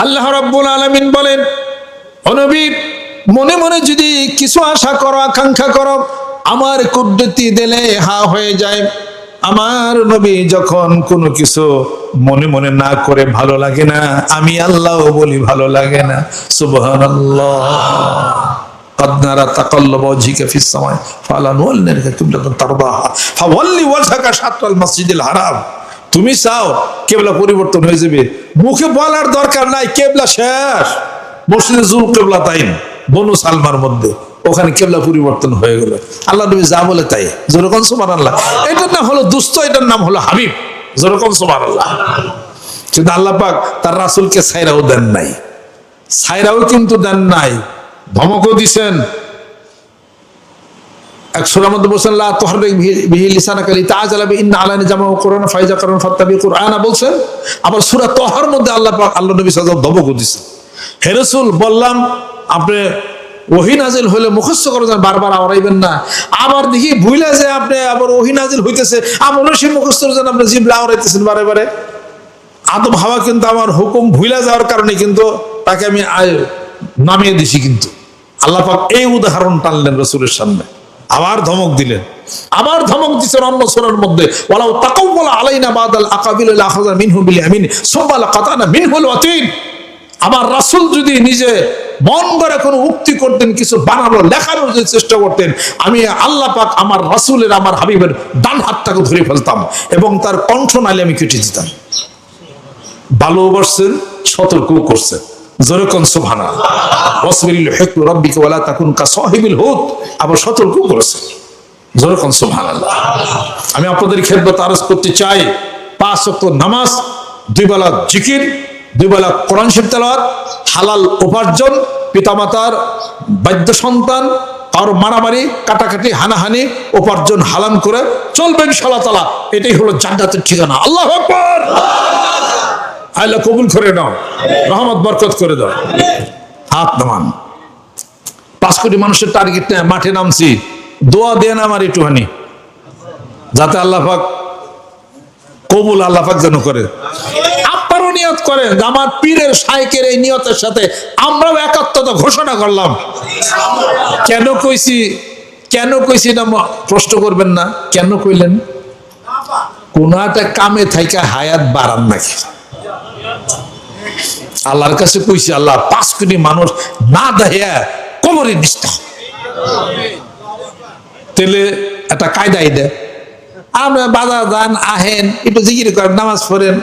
আল্লাহ রাব্বুল আলামিন বলেন অনবী মনে মনে যদি কিছু আশা করো আকাঙ্ক্ষা করো আমার কুদরতি দিলে হা হয়ে যায় আমার নবী যখন কোনো কিছু মনে মনে না করে ভালো লাগে না আমি আল্লাহ বলি ভালো লাগে না সুবহানাল্লাহ قد نرى تقلب وجهك في السماء فلنولنك قبلة ترضاها فولي وجهك شطر المسجد الحرام তুমি চাও কেবলা পরিবর্তন হয়ে যাবে? মুখে বলার দরকার নাই, কেবলা শেষ। মসজিদে জুল কেবলা তাইন। বনু সালমার মধ্যে। ওখানে কেবলা পরিবর্তন হয়ে গেল। আল্লাহ নবী যা বলে তাই। যেরকম সুমান আল্লাহ এটার নাম হলো দুস্থ, এটার নাম হলো হাবিব। যেরকম সুমান আল্লাহ কিন্তু আল্লাহ পাক তার রাসুলকে সাইরাও দেন নাই। সাইরাও কিন্তু দেন নাই। ধমকও দিছেন। লা কুরআন ফাইজা আবার মধ্যে আল্লাহ বললাম হলে না। দেখি ভুলে যে আপনি আবার ওহি হইতেছে আবার সে মুখস্থ যান আপনি জিবলা আওড়াইতেছেন বারে বারে। আদম হাওয়া কিন্তু আমার হুকুম ভুলে যাওয়ার কারণে কিন্তু তাকে আমি নামিয়ে দিছি কিন্তু। আল্লাহ পাক এই উদাহরণ টানলেন রসুলের সামনে। আবার ধমক দিলেন। আবার ধমক দিচ্ছেন অন্য সোনার মধ্যে, ওয়ালাউ তাকাওয়ালা আলাইনা বাদাল আকাবিল আখাযা মিনহু বিল ইয়ামিন, সুম্মা লাকাতানা মিনহুল ওয়াতিন আমার রাসূল যদি নিজে মন করে কোনো উক্তি করতেন, কিছু বানানো, লেখানোর যদি চেষ্টা করতেন, আমি আল্লাহ পাক আমার রাসূলের, আমার হাবিবের ডান হাতটাকে ধরে ফেলতাম এবং তার কণ্ঠ নালে আমি কেটে দিতাম। ভালোবাসছেন সতর্কও করছেন। আবার সতর্ক আমি আপনাদের খেদমত আরজ করতে চাই, পাঁচ ওয়াক্ত নামাজ, দুই বেলা জিকির, দুই বেলা কোরআন তেলাওয়াত, হালাল উপার্জন, পিতামাতার বাদ্য সন্তান, কারও মারামারি, কাটাকাটি, হানাহানি, উপার্জন হালান করে চলবেন সাল্লাহ তালা এটাই হলো জান্নাতের ঠিকানা। আল্লাহ আল্লাহ কবুল করে নাও, রহমত, বরকত করে দাও। হাত নামান পাঁচ কোটি মানুষের টার্গেট মাঠে নামছি, দোয়া দেন আমার একটুখানি, যাতে আল্লাহ পাক কবুল আল্লাহ পাক যেন করে। আপনারও নিয়ত করেন, আমার পীরের সাইকের এই নিয়তের সাথে আমরাও একাত্মতা ঘোষণা করলাম। কেন কইছি কেন কইছি না প্রশ্ন করবেন না, কেন কইলেন? কোন একটা কামে থাইকা হায়াত বাড়ান নাকি? আল্লাহর কাছে কইছি, আল্লাহ, পাঁচ কোটি মানুষ না দেয়া কবরে নিষ্ঠা তেলে একটা কায়দাই দেয় আমরা বাজার যান, আহেন, একটু জিকির করেন, নামাজ পড়েন,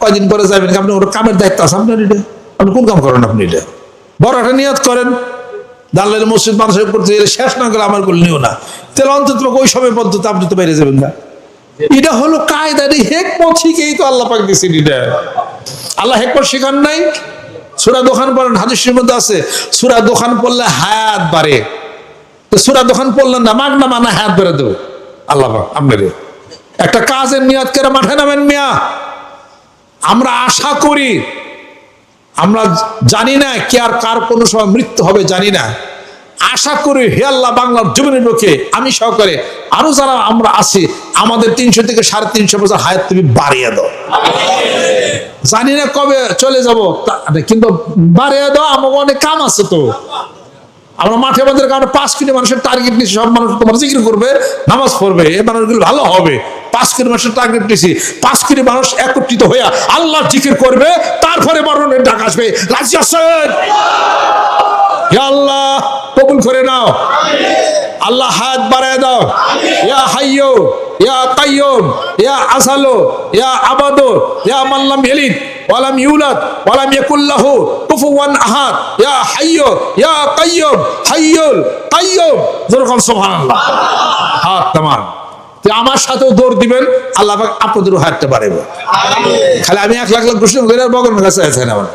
কয়দিন পরে যাবেন, আপনি ওর কামের দায়িত্ব আছে আপনার এটা। আপনি কোন কাম করেন আপনি এটা? বড় একটা নিয়ত করেন। দাল্লাল মসজিদ মানুষের করতে শেষ না গেলে আমার করলেও না। তাহলে অন্তত ওই সময় পদ্ধতি আপনি তো বাইরে যাবেন না। এটা হলো কায়দা রে হেকমত শিখেই তো আল্লাহ পাক দিয়েছেন এটা। আল্লাহ হেকমত শেখান নাই। সুরা দোকান পড়েন, হাদিসের মধ্যে আছে, সুরা দোকান পড়লে হায়াত বাড়ে। সুরা দোকান পড়লেন না মাগ না মানা হায়াত বেড়ে দেবো? আল্লাহ পাক, আপনারে। একটা কাজের নিয়াত করে মাঠে নামেন মিয়া। আমরা আশা করি, আমরা জানি না কে আর কার কোনো সময় মৃত্যু হবে, জানি না। আশা করি হে আল্লাহ বাংলার জমিনের লোকে আমি সহকারে আরও যারা আমরা আছি, আমাদের তিনশো থেকে সাড়ে তিনশো বছর হায়াত তুমি বাড়িয়ে দাও। জানি না কবে চলে যাব কিন্তু বাড়িয়ে দাও আমার অনেক কাম আছে তো। আমরা মাঠে আমাদের কারণে পাঁচ কোটি মানুষের টার্গেট নিয়েছি সব মানুষ তোমার জিকির করবে, নামাজ পড়বে, এই মানুষগুলো ভালো হবে। পাঁচ কোটি মানুষের টার্গেট নিয়েছি পাঁচ কোটি মানুষ একত্রিত হইয়া আল্লাহ জিকির করবে, তারপরে মরণের ডাক আসবে। রাজি আল্লাহ কবুল করে নাও। আল্লাহ হাত বাড়ায় দাও। ইয়া হাইয়ো ইয়া কাইয়ুম ইয়া আসালো ইয়া আবাদো ইয়া মাল্লাম ইয়ালিদ ওয়ালাম ইউলাদ ওয়ালাম ইয়াকুল্লাহু কুফুয়ান আহাদ। ইয়া হাইয়ো ইয়া কাইয়ুম হাইয়ুল কাইয়ুম যেরকম সুবহানাল্লাহ। হাত তামান আমার সাথেও দৌড় দিবেন আল্লাহ পাক আপনাদেরও হাঁটতে পারবে খালি আমি এক লাখ লাখ প্রশ্ন করে বগর কাছে আছেন আমার।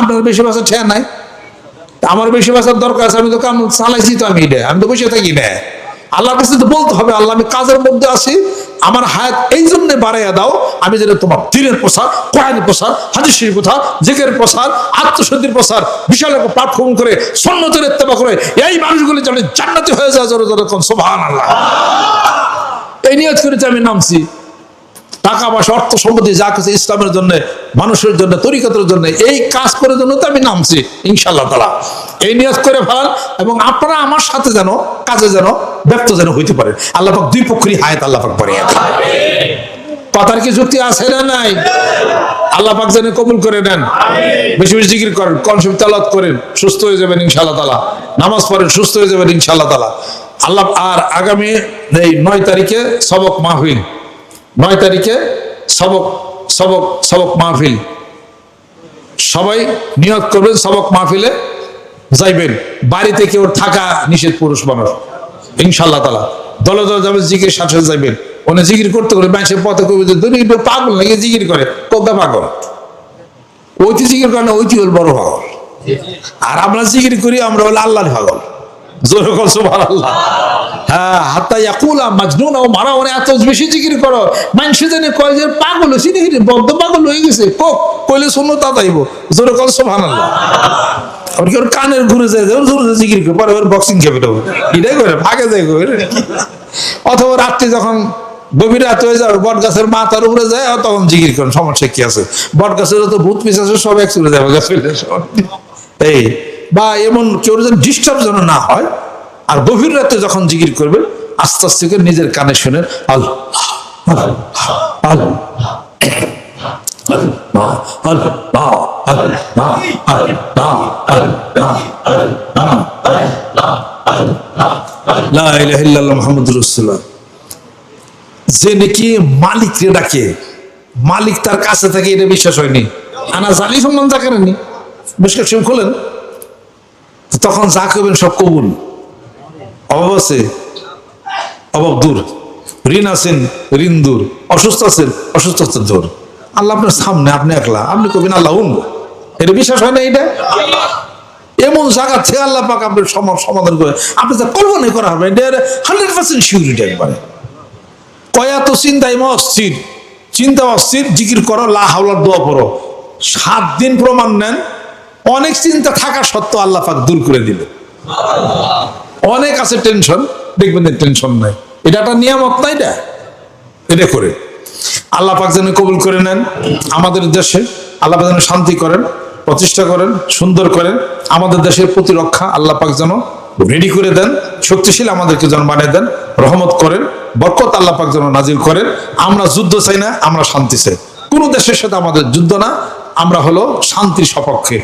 আপনার বেশি বছর ঠেয়া নাই? আমার বেশি বাঁচার দরকার আছে, আমি তো কাম চালাইছি তো আমি এটা আমি তো বসে থাকি না আল্লাহর কাছে তো বলতে হবে, আল্লাহ, আমি কাজের মধ্যে আছি, আমার হায়াত এই জন্য বাড়াইয়া দাও, আমি যেন তোমার দিনের প্রসার, কোরআনের প্রসার, হাদিসের প্রসার জেকের প্রসার, আত্মশুদ্ধির প্রসার, বিশাল একটা প্ল্যাটফর্ম করে সন্ন্যতের ইত্তেবা করে, এই মানুষগুলি যেন জান্নাতি হয়ে যায় কোন সোভান আল্লাহ এই নিয়ত করেছি আমি নামছি। টাকা পয়সা অর্থ সম্পত্তি যা কিছু ইসলামের জন্য মানুষের জন্য তরিকতের জন্য এই কাজ করার জন্য তো আমি নামছি ইনশাল্লাহ তালা এই নিয়োগ করে ফেলান এবং আপনারা আমার সাথে যেন কাজে যেন ব্যক্ত যেন হইতে পারে আল্লাপাক দুই পক্ষেরই হায়াত আল্লাহ পাক বাড়িয়ে দেন। কথার কি যুক্তি আছে না নাই? আল্লাহ পাক যেন কবুল করে নেন। বেশি বেশি জিকির করেন কনসেপ্ট তালাত করেন সুস্থ হয়ে যাবেন ইনশাআল্লাহ তালা নামাজ পড়েন সুস্থ হয়ে যাবেন ইনশাআল্লাহ তালা আল্লাহ আর আগামী এই নয় তারিখে সবক মাহফিল। নয় তারিখে সবক সবক সবক মাহফিল। সবাই নিয়োগ করবেন সবক মাহফিলে, যাইবেন। বাড়িতে কেউ থাকা নিষেধ পুরুষ মানুষ ইনশাল্লাহ তালা দলে দলে যাবে, জিকির সাথে যাইবেন। ওনে জিকির করতে করে মানুষের পথে কবি পাগল নাকি জিকির করে কোকা পাগল। ওইটি জিকির করে না, ওইটি হল বড় পাগল। আর আমরা জিকির করি, আমরা হল আল্লাহর পাগল। জোর কল হ্যাঁ হাত্তা ইয়াকুলা মাজনুন ও মারা ওরে এত বেশি জিকির করো। মানুষ জানে কয় যে পাগল নাকি রে? বদ্ধ পাগল হয়ে গেছে। কোক কইলে শুনো তা তাইব। জোরে কল সুবহানাল্লাহ। আর কি ওর কানের ঘুরে যায়, ওর জোরে জিকির করে, পরে ওর বক্সিং খেপে দেবো এটাই করে, ভাগে যায় এরে। অথবা রাত্রে যখন গভীর রাত হয়ে যাবে বট গাছের মাথার উপরে যায় তখন জিকির করেন, সমস্যা কি আছে? বট গাছের তো ভূত পিস আছে, সব এক চলে যাবে এই, বা এমন কেউ যেন ডিস্টার্ব যেন না হয় আর গভীর রাতে যখন জিকির করবেন আস্তে আস্তে করে নিজের কানে শোনেন যে নাকি মালিক রে ডাকে মালিক তার কাছে থাকে এটা বিশ্বাস হয়নি আনা জালি সম্মান তাকে নেই বিশ্বাস খোলেন তখন যা করবেন সব কবুল অভাব আছে? অভাব দূর। ঋণ আছেন ঋণ দূর। অসুস্থ আছেন অসুস্থ দূর। আল্লাহ আপনার সামনে, আপনি একলা। আপনি কবেন আল্লাহ উনবো। এটা বিশ্বাস হয় না এটা এমন জায়গা থেকে আল্লাহ পাক আপনার সমাধান করে। আপনি যা কল্পনাই করা হবে এটা হান্ড্রেড পার্সেন্ট সিউরিটি একবারে। কয়া তো চিন্তাই মা অস্থির। চিন্তা অস্থির, জিকির করো, লা হাওলার দোয়া পড়ো। সাত দিন প্রমাণ নেন। অনেক চিন্তা থাকা সত্ত্বেও আল্লাহ পাক দূর করে দিল অনেক আছে টেনশন দেখবেন টেনশন নাই। এটা একটা নিয়ামত না এটা? এটা করে। আল্লাহ পাক যেন কবুল করে নেন আমাদের দেশে, আল্লাহ পাক যেন শান্তি করেন, প্রতিষ্ঠা করেন, সুন্দর করেন, আমাদের দেশের প্রতিরক্ষা আল্লাহ পাক যেন রেডি করে দেন, শক্তিশীল আমাদেরকে যেন বানিয়ে দেন, রহমত করেন, বরকত আল্লাহ পাক যেন নাজিল করেন। আমরা যুদ্ধ চাই না, আমরা শান্তি চাই। কোনো দেশের সাথে আমাদের যুদ্ধ না, আমরা হলো শান্তির সপক্ষে।